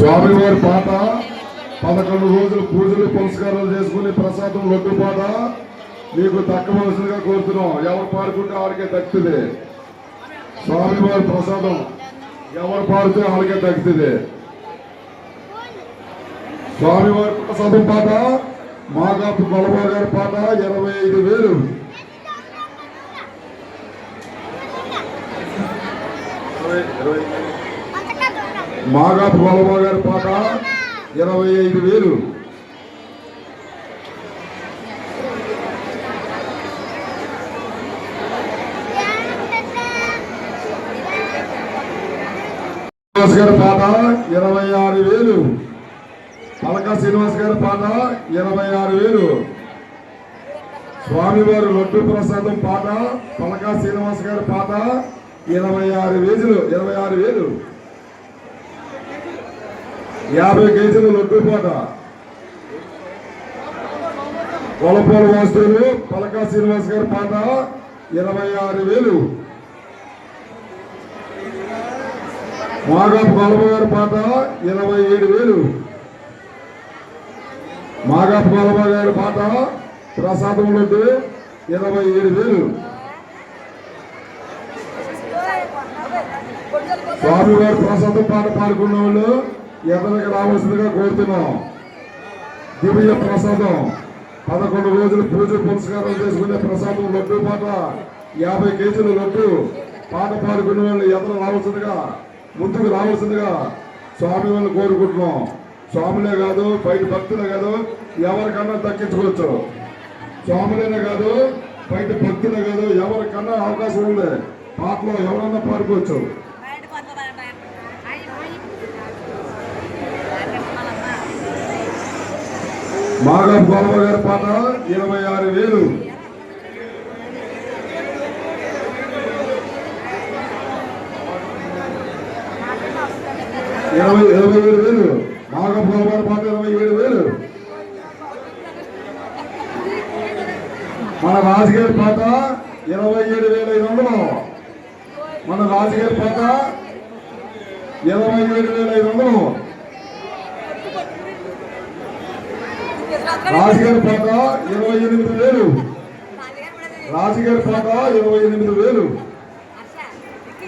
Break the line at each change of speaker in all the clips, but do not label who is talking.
స్వామివారి పాట పదకొండు రోజులు పూజలు పురస్కారాలు చేసుకుని ప్రసాదం లొడ్డు పాట. మీకు దక్కవలసిందిగా కోరుతున్నాం. ఎవరు పాడుకుంటే వాళ్ళకే దక్కుతుంది స్వామివారి ప్రసాదం ఎవరు పాడితే వాళ్ళకే దక్కుతుంది స్వామివారి ప్రసాదం పాట మాగాపు గొలబా గారి పాట ఇరవై ఐదు వేలు. ఇరవై- మాగా మాగాపు గారి పాట ఇరవై ఐదు వేలు. శ్రీనివాస్ గారి పాట ఇరవై ఆరు వేలు. పలక శ్రీనివాస్ గారి పాట ఇరవై ఆరు వేలు. స్వామివారి లడ్డు ప్రసాదం పాట పలక శ్రీనివాస్ గారి పాట ఇరవై ఆరు వేలు ఇరవై ఆరు వేలు. యాభై కేజీల లడ్డు పాట. కొలపాల వాస్తువులు పలక శ్రీనివాస్ గారి పాట ఇరవై ఆరు వేలు. మాగాపు గొలవ గారి పాట ఇరవై ఏడు వేలు. మాగాపు గొలవ గారి పాట ప్రసాదం లడ్డు ఇరవై ఏడు వేలు. స్వామివారి ప్రసాదం పాట పాడుకున్న వాళ్ళు ఎదరికి రావాల్సిందిగా కోరుతున్నాం. దివ్య ప్రసాదం. పదకొండు రోజులు పూజ పురస్కారం చేసుకునే ప్రసాదం లడ్డు పాట. యాభై కేజీల లడ్డు. పాట పాడుకునే వాళ్ళు ఎదరు రావాల్సిందిగా ముందుకు రావాల్సిందిగా స్వామి వాళ్ళు కోరుకుంటున్నాం. స్వాములే కాదు బయట భక్తులే కాదు ఎవరికన్నా దక్కించుకోవచ్చు. స్వాములేనే కాదు బయట భక్తులే కాదు ఎవరికన్నా అవకాశం ఉంది పాటలో ఎవరన్నా పాడుకోవచ్చు. బాగా గొడవ గారి పాట ఇరవై ఆరు వేలు. ఇరవై ఇరవై ఏడు వేలు. మాగం గొడవ గారి పాట ఇరవై ఏడు వేలు. మన రాజుగారి పాట ఇరవై ఏడు వేల ఐదు వందలు. మన రాజుగారి పాట ఇరవై ఏడు వేల ఐదు వందలు. రాజుగారి పాక ఇరవై ఎనిమిది వేలు. రాజుగారి పాత ఇరవై ఎనిమిది వేలు.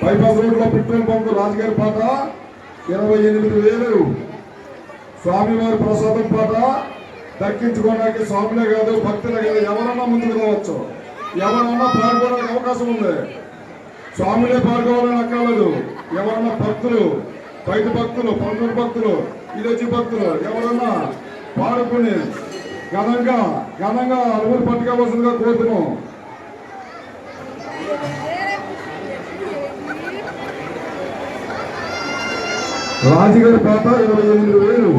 బైపాస్ రోడ్లో పెట్రోల్ బంక్ రాజుగారి పాట ఇరవై ఎనిమిది వేలు. స్వామివారి ప్రసాదం పాట దక్కించుకోవడానికి స్వాములే కాదు భక్తులే కాదు ఎవరన్నా ముందుకు రావచ్చు. ఎవరన్నా పాడుకోవడానికి అవకాశం ఉంది. స్వామినే పాడుకోవాలని అక్కర్లేదు. ఎవరన్నా భక్తులు బయట భక్తులు పండుగ భక్తులు ఇది వచ్చి భక్తులు ఎవరన్నా పాడుకునే ఘనంగా ఘనంగా అలుగురు పట్టుకోవాల్సిందిగా కోరుతున్నాం. రాజుగారి పాత ఇరవై ఎనిమిది వేలు.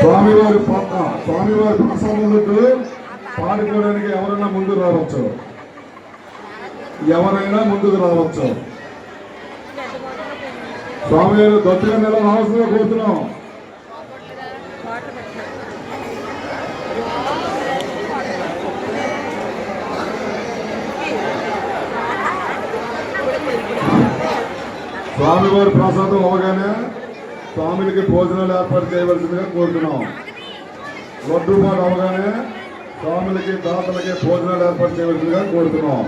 స్వామివారి పాత స్వామివారి ప్రసాదంలో పాడుకోవడానికి ఎవరైనా ముందు రావచ్చు. ఎవరైనా ముందుకు రావచ్చు. స్వామి గారు దొచ్చగా నెల రావాల్సిందిగా కోరుతున్నాం. స్వామివారి ప్రసాదం అవగానే స్వామికి భోజనాలు ఏర్పాటు చేయవలసిందిగా కోరుతున్నాం. లడ్డు మాట అవగానే స్వాములకి దాతలకి భోజనాలు ఏర్పాటు చేయవలసిందిగా కోరుతున్నాం.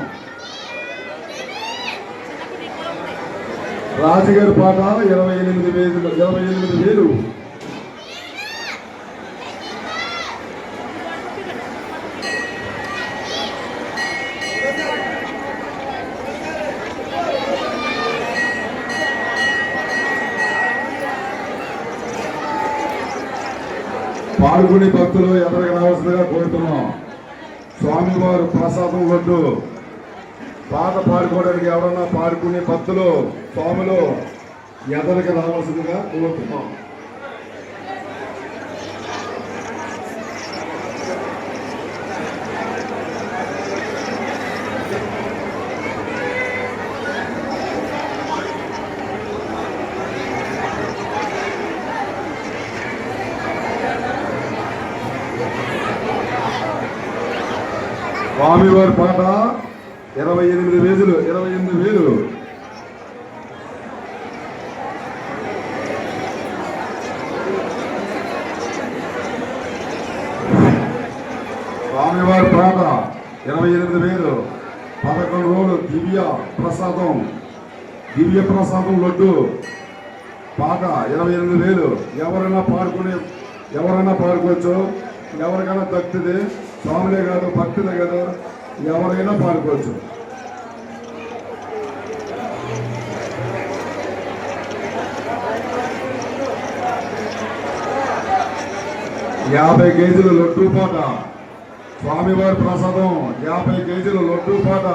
రాజుగారి పాట ఇరవై ఎనిమిది వేలు ఇరవై ఎనిమిది వేలు. పాల్గొని భక్తులు ఎదరికి రావాల్సిందిగా కోరుతున్నాం. స్వామివారు ప్రసాదం వడ్డు పాట పాడుకోవడానికి ఎవరన్నా పాడుకునే భక్తులు స్వాములు ఎదరికి రావాల్సిందిగా కోరుతున్నాం. స్వామివారి పాట ఇరవై ఎనిమిది వేలు ఇరవై ఎనిమిది వేలు. స్వామివారి పాట ఇరవై ఎనిమిది వేలు. పదకొండు రోజులు దివ్య ప్రసాదం దివ్య ప్రసాదం లడ్డు. పాట ఇరవై ఎనిమిది వేలు. ఎవరైనా పాడుకునే ఎవరైనా పాడుకోవచ్చు. ఎవరికైనా భక్తిది. స్వామినే కాదు భక్తులే కదా. ఎవరైనా పాడుకోవచ్చు యాభై కేజీలు లడ్డూ పాట. స్వామివారి ప్రసాదం యాభై కేజీలు లడ్డూ పాట.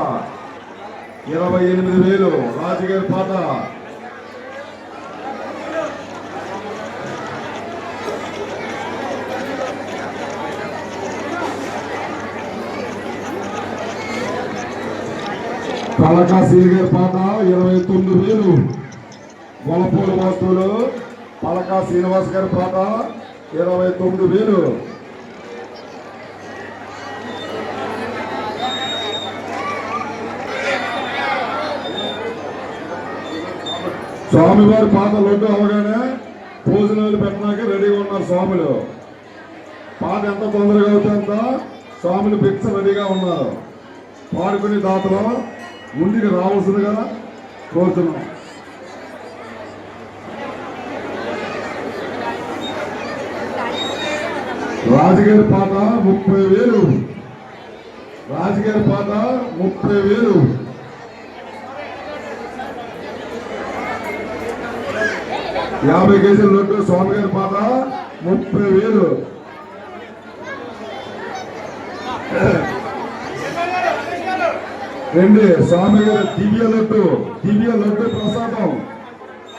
ఇరవై ఎనిమిది వేలు రాజుగారి పాట. పలకా శ్రీగారి పాట ఇరవై తొమ్మిది వేలు. వలపూలు వస్తువులు పలకా శ్రీనివాస్ గారి పాట ఇరవై తొమ్మిది వేలు. స్వామివారి పాట లడ్డు అవగానే భోజనాలు పెట్టడానికి రెడీగా ఉన్నారు స్వాములు. పాట ఎంత తొందరగా అవుతుందో స్వాములు పిక్చర్ రెడీగా ఉన్నారు. పాడుకునే దాతలో ముందుకు రావాల్సిందిగా కోరుతున్నాం. రాజుగారి పాట ముప్పై వేలు. రాజుగారి పాట ముప్పై వేలు. యాభై కేజీల లడ్డు స్వామి గారి పాట ముప్పై వేలు. రెండు స్వామి గారి దివ్య లడ్డు దివ్య లడ్డు ప్రసాదం.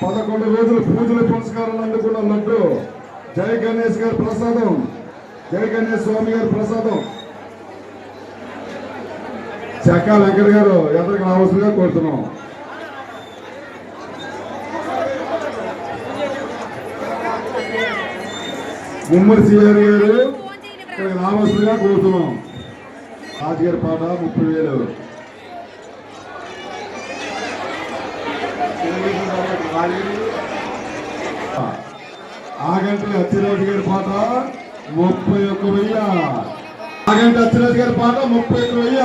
పదకొండు రోజులు పూజలు పురస్కారాలు అందుకున్న లడ్డు. జయ గణేష్ గారి ప్రసాదం. జయ గణేష్ స్వామి గారి ప్రసాదం. చెక్క వెంకట గారు ఎదరికి రావాల్సిందిగా కోరుతున్నాం. ముమ్మడి సిఆర్ గారు ఇక్కడికి రావాల్సిందిగా కోరుతున్నాం. రాజుగారి పాట ముప్పై వేలు. ఆగంటి అచ్చిరాజు గారి పాట ముప్పై ఒక్క వెయ్య. ఆగంటి అచ్చిరాజు గారి పాట ముప్పై ఒక్క వెయ్య.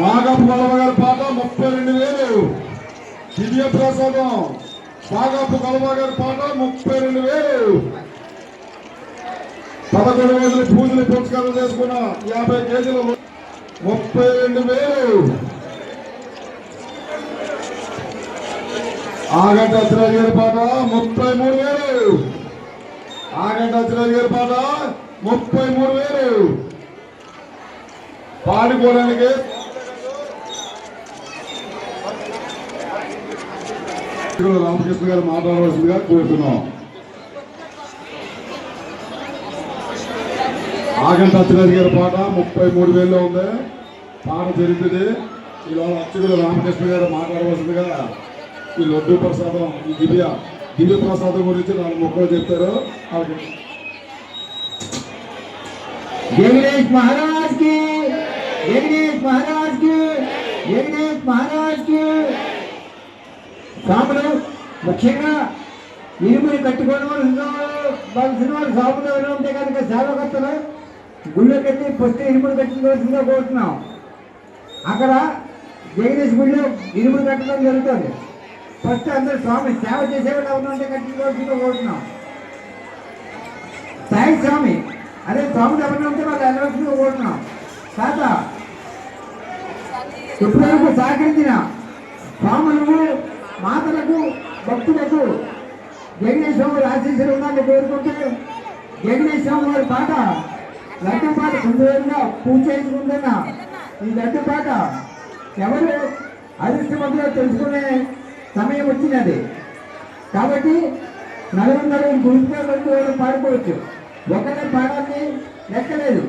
మాగపు గొడవ గారి పాట ముప్పై రెండు వేలు. దివ్య ప్రసాదం మాగపు గొడవ గారి పాట ముప్పై రెండు వేలు. పదకొండు రోజులు పూజలు పురస్కారం చేసుకున్న యాభై కేజీలు ముప్పై రెండు వేలు. ఆగంట అచ్చిరాజు గారి పాట ముప్పై మూడు వేలు. ఆగంట అచ్చిరాజు గారి పాట ముప్పై మూడు వేలు. పాడుకోవడానికి రామకృష్ణ గారు మాట్లాడవలసిందిగా కోరుతున్నాం. ఆగంట అచ్చరాజు గారి పాట ముప్పై మూడు వేల్లో ఉంది. పాట జరుగుతుంది ఈలోగా అర్చకుడు రామకృష్ణ గారు మాట్లాడవలసిందిగా ఈ లడ్డు ప్రసాదం ఈ దివ్య దివ్య ప్రసాదం గురించి నాలుగు మొక్కలు చెప్తారు.
జగదీష్ మహారాజ్కి జగదీష్ మహారాజ్కి జగదీష్ మహారాజ్కి సాములు ముఖ్యంగా ఇరుముని కట్టుకోవడం వలసిన వాళ్ళు సాములు ఎవరు ఉంటే కనుక సేవకర్తలు గుళ్ళు కట్టి పొస్తే ఇరుముని కట్టుకోవాల్సిందిగా కోరుతున్నాం. అక్కడ జగదీష్ గుళ్ళు ఇరుముని కట్టడం జరుగుతుంది. ఫస్ట్ అందరూ స్వామి సేవ చేసేవాళ్ళు ఎవరు ఉంటే కట్టుకోవాల్సిందిగా కోరుతున్నాం సాయి స్వామి. అదే స్వాములు ఎవరిని ఉంటే వాళ్ళు వెళ్ళవలసిందిగా కోరుతున్నాం తాత ఇప్పటివరకు సహకరించిన స్వాములకు మాతలకు భక్తులకు జగదీశ్ స్వామి ఆశీస్సులు ఉండాలని కోరుకుంటే జగనేశ్వరం గారి పాట లడ్డు పాట సుందరంగా పూజ చేసుకుంటున్న. ఈ లడ్డు పాట ఎవరు అదృష్టవంతులో తెలుసుకునే సమయం వచ్చినది. కాబట్టి నలుగురు నలుగురు గుంపుగా రెండు పాడుకోవచ్చు? ఒకటే పాడాలని లెక్కలేదు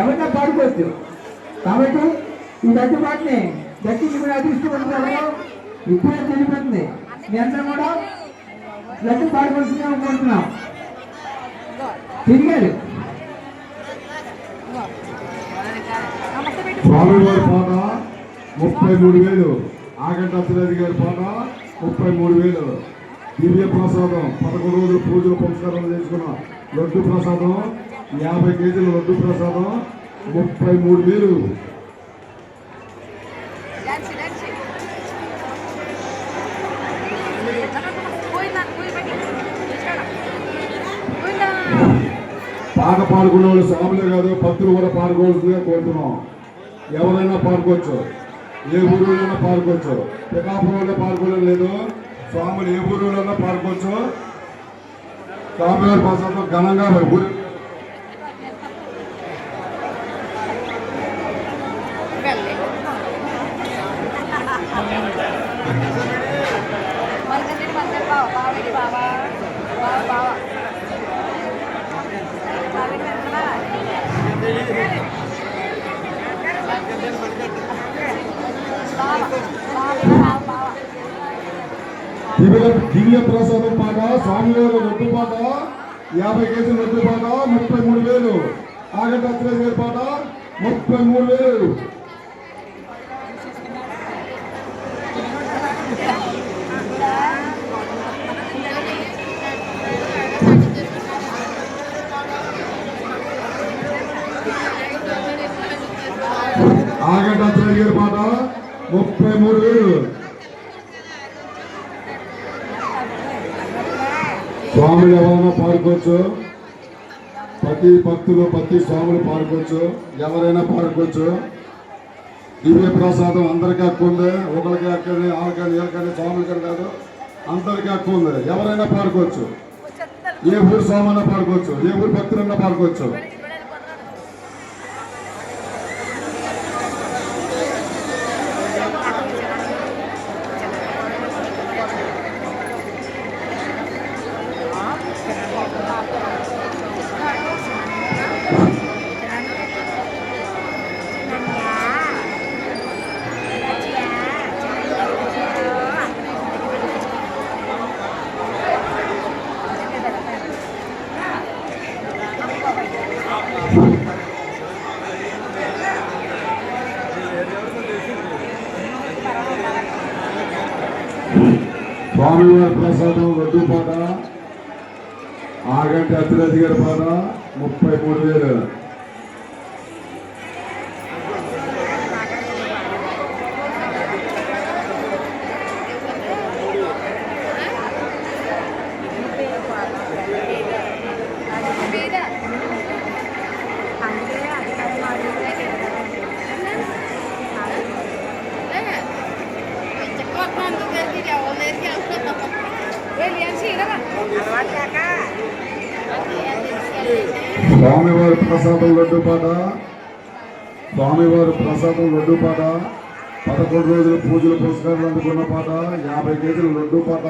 ఎవరినా పాడుకోవచ్చు. కాబట్టి ఈ లడ్డు పాటని దక్కించుకునే అదృష్టపడుతున్నారో ఇప్పుడే తెలిపోతుంది మీ అందరం కూడా లడ్డు పాడుకోవాల్సిందే కోరుతున్నాం తిరిగారు.
స్వామివారి పాట ముప్పై మూడు వేలు. ఆగంట అత్తిరెడ్డి గారి పాట ముప్పై మూడు వేలు. దివ్య ప్రసాదం. పదకొండు రోజులు పూజలు పురస్కారాలు చేసుకున్న లడ్డు ప్రసాదం. యాభై కేజీల లడ్డు ప్రసాదం. ముప్పై మూడు వేలు. పాట పాడుకునే వాళ్ళు స్వాములే కాదు భక్తులు కూడా పాడుకోవాల్సిందిగా కోరుతున్నాం. ఎవరైనా పాడుకోవచ్చు ఏ ఊరిలోనైనా పాల్గొచ్చు పికాపురంలో పాల్గొనడం లేదు. స్వాములు ఏ ఊరిలోనైనా పాల్గొచ్చు స్వామివారి ప్రసాదం ఘనంగా ఊరి
వెళ్ళి.
దివ్య దివ్య ప్రసాదం పాట స్వామివారు రొట్టు పాట యాభై కేజీల రొట్టు పాట ముప్పై మూడు వేలు. ఆగంట అత్తిరేజు గారి పాట ముప్పై మూడు వేలు. ఆగంట అత్తిరేజు గారి పాట ముప్పై మూడు వేలు స్వాములు ఎవరైనా పాడుకోవచ్చు ప్రతి భక్తులు ప్రతి స్వాములు పాడుకోవచ్చు ఎవరైనా పాడుకోవచ్చు దివ్య ప్రసాదం అందరికీ హక్కు ఉంది ఒకరికి హక్కు వాళ్ళకని వీళ్ళకని స్వాములకని కాదు. అందరికీ హక్కు ఉంది ఎవరైనా పాడుకోవచ్చు ఏ ఊరు స్వామైనా పాడుకోవచ్చు ఏ ఊరు భక్తులన్నా పాడుకోవచ్చు స్వామివారి ప్రసాదం లడ్డు పాట. ఆగంటి అత్తిరెడ్డి గారి పాట. ముప్పై మూడు వేలు. ప్రసాదం లడ్డుపాట. స్వామివారి ప్రసాదం లడ్డు పాట పదకొండు రోజుల పూజలు పురస్కారాలు అందుకున్న పాట. యాభై కేజీల లడ్డు పాట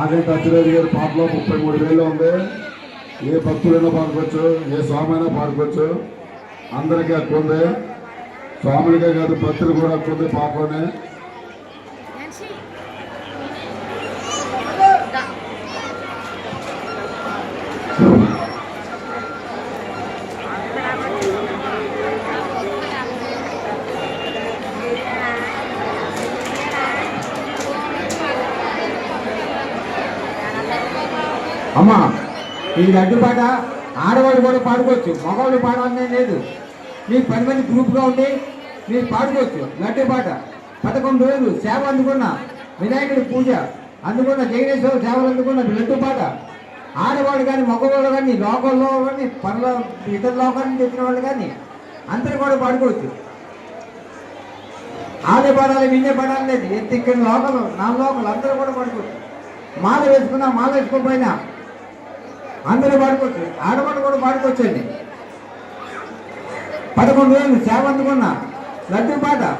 ఆగంటి అచ్చిరెడ్డి గారి పాటలో ముప్పై మూడు వేలు ఉంది. ఏ భక్తుడైనా పాడుకోవచ్చు ఏ స్వామి అయినా పాడుకోవచ్చు. అందరికీ అక్కుంది ఉంది స్వాములకే కాదు భక్తులు కూడా అక్కుంది ఉంది పాటలోనే.
అమ్మా ఈ లడ్డు పాట ఆడవాళ్ళు కూడా పాడుకోవచ్చు మగవాళ్ళు పాడాలనే లేదు. మీ పది మంది గ్రూప్గా ఉండి మీరు పాడుకోవచ్చు లడ్డు పాట. పదకొండు రోజులు సేవ అందుకున్న వినాయకుడి పూజ అందుకున్న జగనేశ్వర సేవలు అందుకున్న లడ్డు పాట. ఆడవాళ్ళు కానీ మగవాళ్ళు కానీ లోకల్లో కానీ పనుల ఇతర లోకాల నుంచి వాళ్ళు కానీ అందరూ కూడా పాడుకోవచ్చు. ఆడే పాడాలి వినే పాడాలి లేదు. ఎత్తి ఇక్కడ లోకలు నా లోకలు అందరూ కూడా పాడుకోవచ్చు. మాల వేసుకున్నా మాల వేసుకోకపోయినా అందరూ పాడుకోవచ్చు. ఆడవాళ్ళు కూడా పాడుకోవచ్చండి. పదకొండు వేలు సేవ అందుకున్నా. లడ్డు పాట.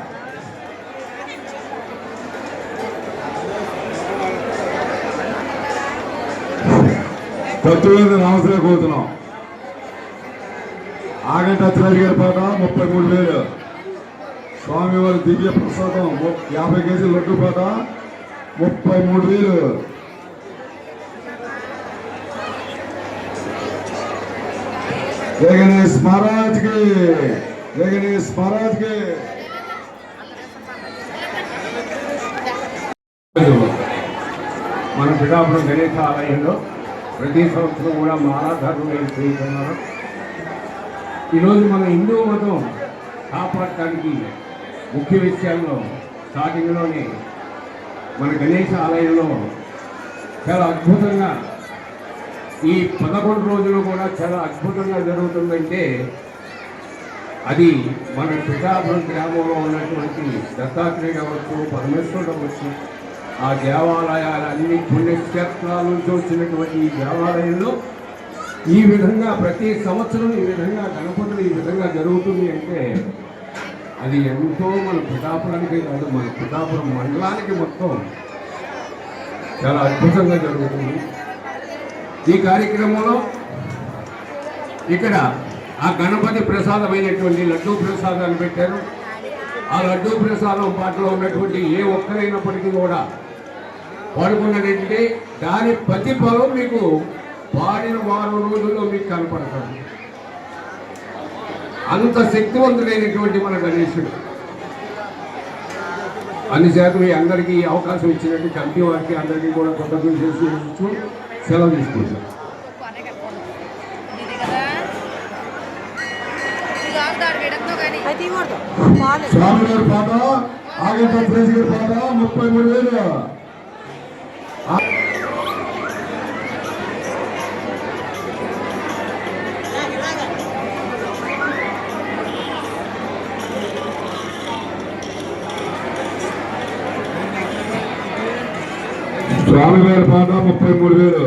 భక్తులందరూ నమస్తే కోరుతున్నాం. ఆగంట అచ్చిరెడ్డి గారి పాట ముప్పై మూడు వేలు. స్వామివారి దివ్య ప్రసాదం యాభై కేజీల లడ్డు పాట ముప్పై మూడు వేలు. జగదీష్ మహారాజ్కి జగదీష్ మహారాజ్కి
మన పిఠాపురం గణేష ఆలయంలో ప్రతి సంవత్సరం కూడా మాలాధారులు చేస్తున్నారు ఈరోజు మన హిందూ మతం కాపాడటానికి ముఖ్య విషయాల్లో స్టార్టింగ్లోనే మన గణేష ఆలయంలో చాలా అద్భుతంగా ఈ పదకొండు రోజులు కూడా చాలా అద్భుతంగా జరుగుతుందంటే అది మన పిఠాపురం గ్రామంలో ఉన్నటువంటి దత్తాత్రేయ అవ్వచ్చు పరమేశ్వరుడు అవ్వచ్చు ఆ దేవాలయాలన్నీ పుణ్యక్షేత్రాల నుంచి వచ్చినటువంటి ఈ దేవాలయంలో ఈ విధంగా ప్రతి సంవత్సరం ఈ విధంగా గణపతులు ఈ విధంగా జరుగుతుంది అంటే అది ఎంతో మన పిఠాపురానికి కాదు మన పిఠాపురం మండలానికి మొత్తం చాలా అద్భుతంగా జరుగుతుంది. ఈ కార్యక్రమంలో ఇక్కడ ఆ గణపతి ప్రసాదమైనటువంటి లడ్డూ ప్రసాదాన్ని పెట్టారు. ఆ లడ్డూ ప్రసాదం పాటలో ఉన్నటువంటి ఏ ఒక్కరైనప్పటికీ కూడా పాడుకున్నటువంటి దాని ప్రతిఫలం మీకు పాడిన వారం రోజుల్లో మీకు కనపడతాడు. అంత శక్తివంతుడైనటువంటి మన గణేశుడు. అందుచేత మీ అందరికీ అవకాశం ఇచ్చినట్టు కమిటీ వారికి అందరికీ కూడా కృతజ్ఞతలు చేసి సెలవు తీసుకుంటాం.
స్వామి గారి పాట ఆగంట గారి పాట ముప్పై మూడు వేలు. యాభై వేల పాట ముప్పై మూడు వేలు.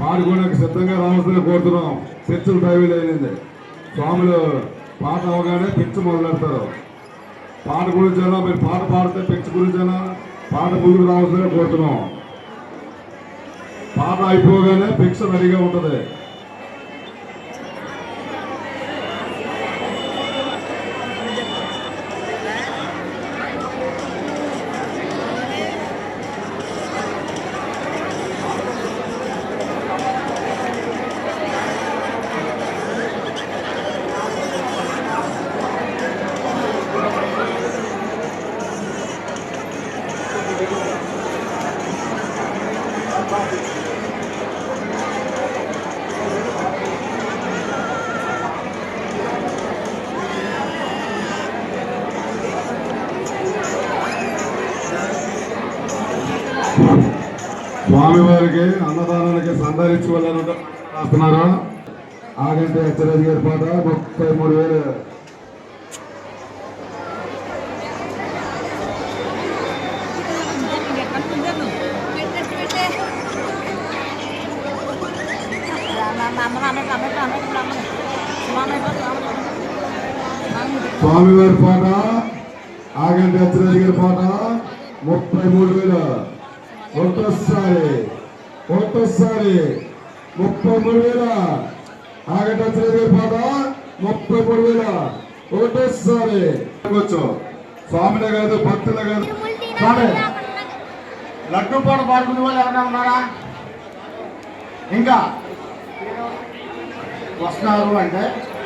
పాడుకోవడానికి సిద్ధంగా రావాల్సిందని కోరుతున్నాం. చర్చలు టైం అయింది స్వాములు పాట అవగానే పిచ్చి మొదలెడతారు. పాట గురించైనా మీరు పాట పాడితే పిచ్చి గురించైనా పాట ముందుకు రావాల్సిందని కోరుతున్నాం. పాట అయిపోగానే పిక్చర్ రెడీగా ఉంటుంది. స్వామివారికి అన్నదానానికి సందరించి వెళ్ళని రాస్తున్నారు ఆగంటి అచ్చరాజు గారి పాట ముప్పై మూడు వేలు
పెట్టేసి పెట్టే అమ్మ అమ్మ అమ్మ అమ్మ అమ్మ అమ్మ
స్వామివారి పాట ఆగంటి అచ్చరాజు గారి పాట ముప్పై మూడు వేలు ఒకటోసారి ఒకటోసారి ముప్పై మూడు వేల. ఆగంటి అచ్చరాజు ముప్పై మూడు వేల. ఒకటోసారి వచ్చు. కాదు భక్తులే కాదు
స్వామి. లడ్డూ పాట పాడుకునే వాళ్ళు ఎవరైనా ఉన్నారా? ఇంకా? వస్తున్నారు అంటే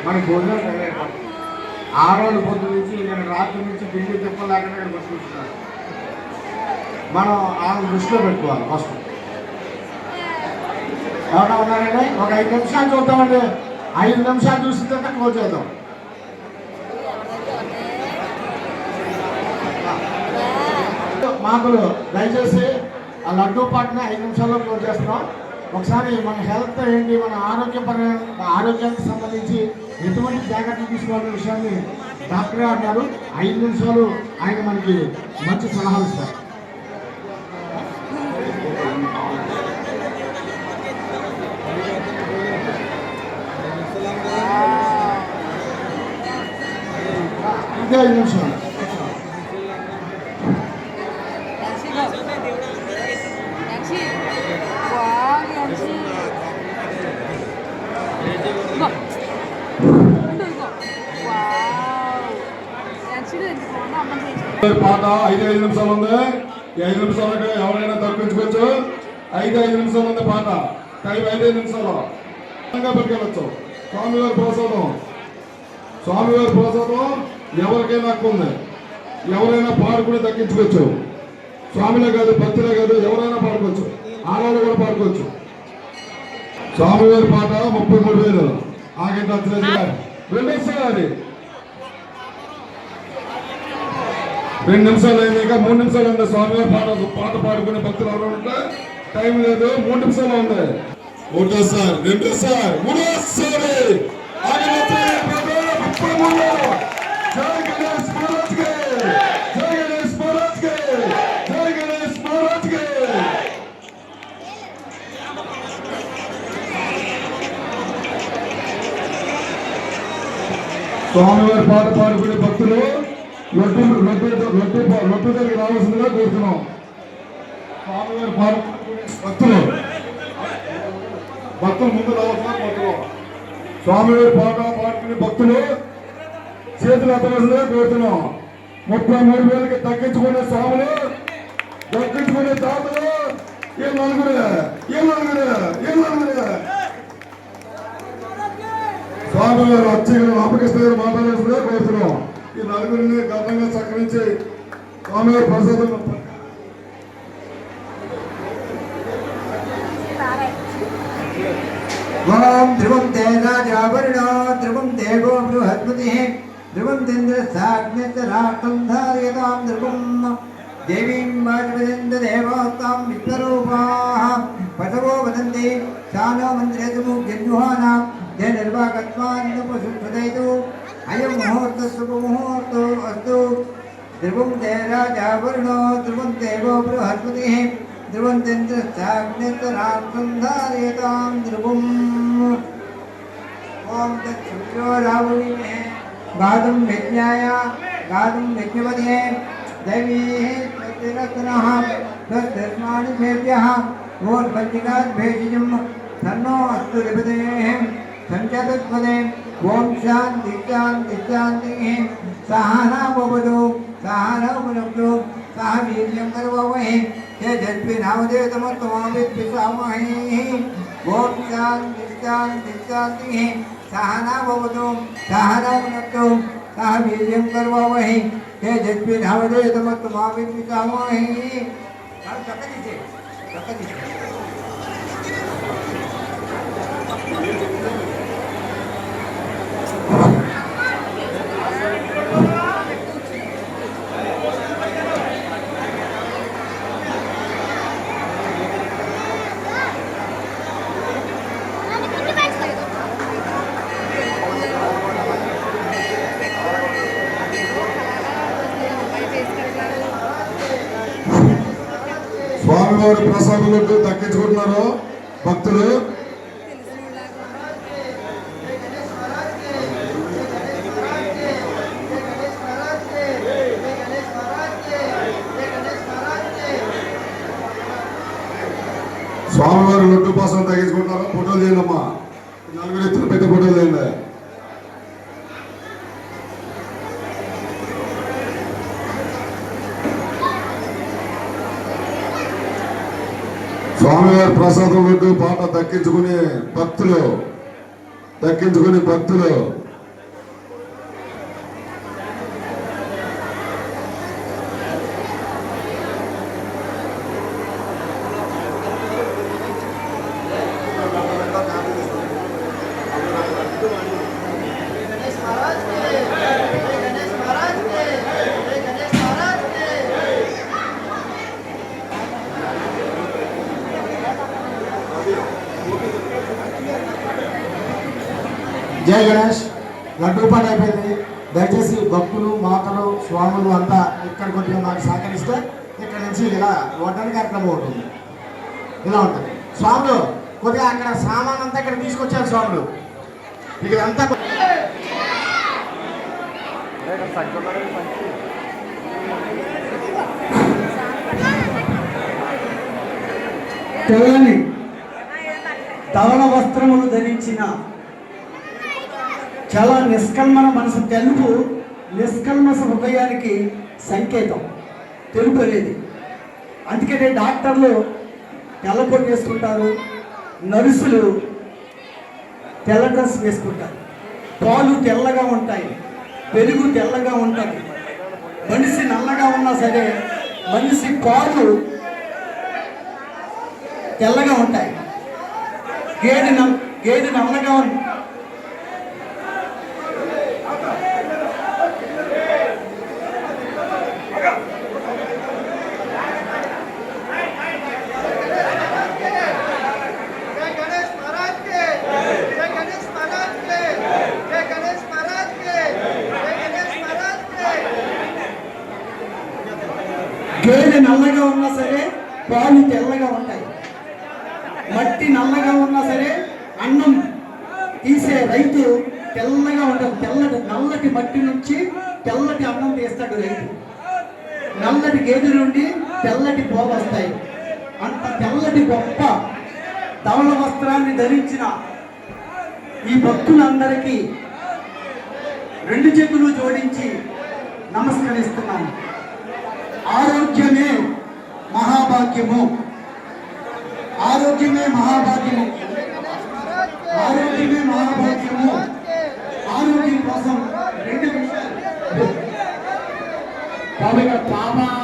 మన భోజనం ఆ రోజు పొద్దు నుంచి రాత్రి నుంచి ఢిల్లీ తిప్పలేకుండా ఇక్కడికి వచ్చి మనం ఆ దృష్టిలో పెట్టుకోవాలి ఫస్ట్ ఎవరైనా ఉన్నారండి? ఒక ఐదు నిమిషాలు చూద్దామండి. ఐదు నిమిషాలు చూసిన తర్వాత క్లోజ్ చేద్దాం. మాకులు దయచేసి ఆ లడ్డూ పాటని ఐదు నిమిషాల్లో క్లోజ్ చేస్తున్నాం. ఒకసారి మన హెల్త్ ఏంటి మన ఆరోగ్యపరమైన ఆరోగ్యానికి సంబంధించి ఎటువంటి జాగ్రత్తలు తీసుకోవాలనే విషయాన్ని డాక్టర్ గారు ఐదు నిమిషాలు ఆయన మనకి మంచి సలహాలు ఇస్తారు.
해줘.
పాట ఐదు ఐదు నిమిషాలు ఉంది. ఐదు నిమిషాలకు ఎవరైనా తప్పించుకోవచ్చు. ఐదు ఐదు నిమిషాలు ఉంది పాట టైం ఐదు ఐదు నిమిషాలు. పట్టుకెళ్ళచ్చు స్వామి గారి ప్రసాదం. స్వామివారి ప్రసాదం. ఎవరికైనా హక్కు ఉంది ఎవరైనా పాడుకుని దక్కించుకోవచ్చు స్వామిలే కాదు భక్తులే కాదు ఎవరైనా పాడుకోవచ్చు. ఆడవాళ్ళు కూడా పాడుకోవచ్చు. స్వామి గారి పాట ముప్పై మూడు వేలు. ఆగండి అత్యధిక రెండు నిమిషాలు అయింది ఇంకా మూడు నిమిషాలు ఉంది స్వామి పాట పాట పాడుకునే భక్తులు ఎవరు ఉంటే టైం లేదు మూడు నిమిషాలు ఉంది ఒకటో సార్ రెండో సార్ మూడో పాట ముప్పై మూడు స్వామివారి పాట పాడుకునే భక్తులు లడ్డు లడ్డు లడ్డు లొట్టు దగ్గర రావాల్సిందిగా కోరుతున్నాం. స్వామివారి పాట పాడుకునే భక్తులు. భక్తులు ముందు రావాల్సిన భక్తులు స్వామివారి పాట పాడుకునే భక్తులు చేతులు ఎత్తవలసిందిగా కోరుతున్నాం. ముప్పై మూడు వేలకి తగ్గించుకునే స్వాములు తగ్గించుకునే తాతలు ఏ నలుగురు ఏ నలుగురు ఏ నలుగురు? స్వామి గారు వచ్చి రామకృష్ణ గారు మాట్లాడాల్సిందిగా కోరుతున్నాం. ఈ నలుగురిని గతంగా సహకరించి స్వామి గారు ప్రసాదం
ఓం ధ్రువం తే ధ్రువం దేవో బృహస్పతి ధ్రువం చంద్రసాగ్నిరాటం ధారయతాం ధ్రువం దేవీం వాజపేంద్ర దేవతాం విశ్వరూపాః పశవో వదంతి శానో మంత్రేతము జన్యుహానా निर्वागत्वान्नपसुषदयतु अयं मुहूर्तस्वमुहूर्तो अस्तु। ध्रुवं देहराजाभरणो ध्रुवं देवो बृहस्पतिः ध्रुवं चन्द्रश्चाग्निर्तरासन्धारयतां ध्रुवम्। ॐ तत्सूर्यो राहुलिमे गातुं यज्ञाय गातुं यज्ञपदे दैवीः स्वतिरत्नः स्वधर्माणि भेभ्यः भोर्भज्जिकात् भेषजं अस्तु लिपतेः सञ्चतत्पदे ॐ शान्ति शान्ति शान्तिः सहनावतु सहनौभुनक्तु सह वीर्यं करवावहे तेजस्विनावदेतमत्वमाविद्विषामहे ॐ शान्ति शान्ति शान्तिः सहना भवतु सहनौनक्तु सह वीर्यं करवावहे तेजस्विनावदेतमत्वमाविद्विषामहे सकति से
सकति से ప్రసాదాలకు దక్కించుకుంటున్నారు భక్తులు. స్వామివారి లడ్డు కోసం తగ్గించుకుంటున్నారు? ఫోటోలు చేయండి అమ్మా నలుగురు ఎత్తున పెద్ద ఫోటోలు చేయండి ప్రసాదం పెట్టు పాట దక్కించుకుని భక్తులు దక్కించుకుని భక్తులు
జయ గణేష్. లడ్డూ పాట అయిపోయింది. దయచేసి భక్తులు మాతలు స్వాములు అంతా ఇక్కడ కొద్దిగా మాకు సహకరిస్తే ఇక్కడ నుంచి ఇలా వడ్డన కార్యక్రమం ఉంటుంది ఇలా ఉంటుంది. స్వాములు కొద్దిగా అక్కడ సామాన్ అంతా ఇక్కడ తీసుకొచ్చారు స్వాములు. ఇక్కడ అంతా కొ-
తెల్లని తవల వస్త్రములు ధరించిన చాలా నిష్కల్మన మనసు తెలుపు నిష్కల్మస హృదయానికి సంకేతం తెలుపు అనేది. అందుకనే డాక్టర్లు తెల్లకొట్టు వేసుకుంటారు నర్సులు తెల్ల డ్రెస్ వేసుకుంటారు.
పాలు తెల్లగా ఉంటాయి పెరుగు తెల్లగా ఉంటుంది. మనిషి నల్లగా ఉన్నా సరే మనిషి పాలు తెల్లగా ఉంటాయి. గేదె నల్ గేదె నల్లగా అంతటి గొప్ప ధవళ వస్త్రాన్ని ధరించిన ఈ భక్తులందరికీ రెండు చేతులు జోడించి నమస్కరిస్తున్నాను. ఆరోగ్యమే మహాభాగ్యము. ఆరోగ్యమే మహాభాగ్యము. ఆరోగ్యమే మహాభాగ్యము. ఆరోగ్యం కోసం రెండు విషయాలు
పాప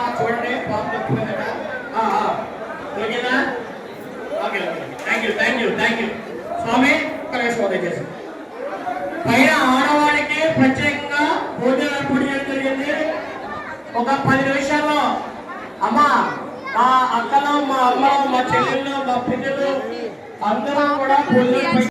ఆమె ఒక్క నిమిషం చేసి పైన ఆడవాళ్ళకి ప్రత్యేకంగా భోజనం ఏర్పాటు చేయడం జరిగింది. ఒక పది నిమిషాల్లో అమ్మ మా అక్కలు మా అమ్మలు మా చెల్లెళ్ళు మా పిల్లలు అందరూ కూడా భోజనం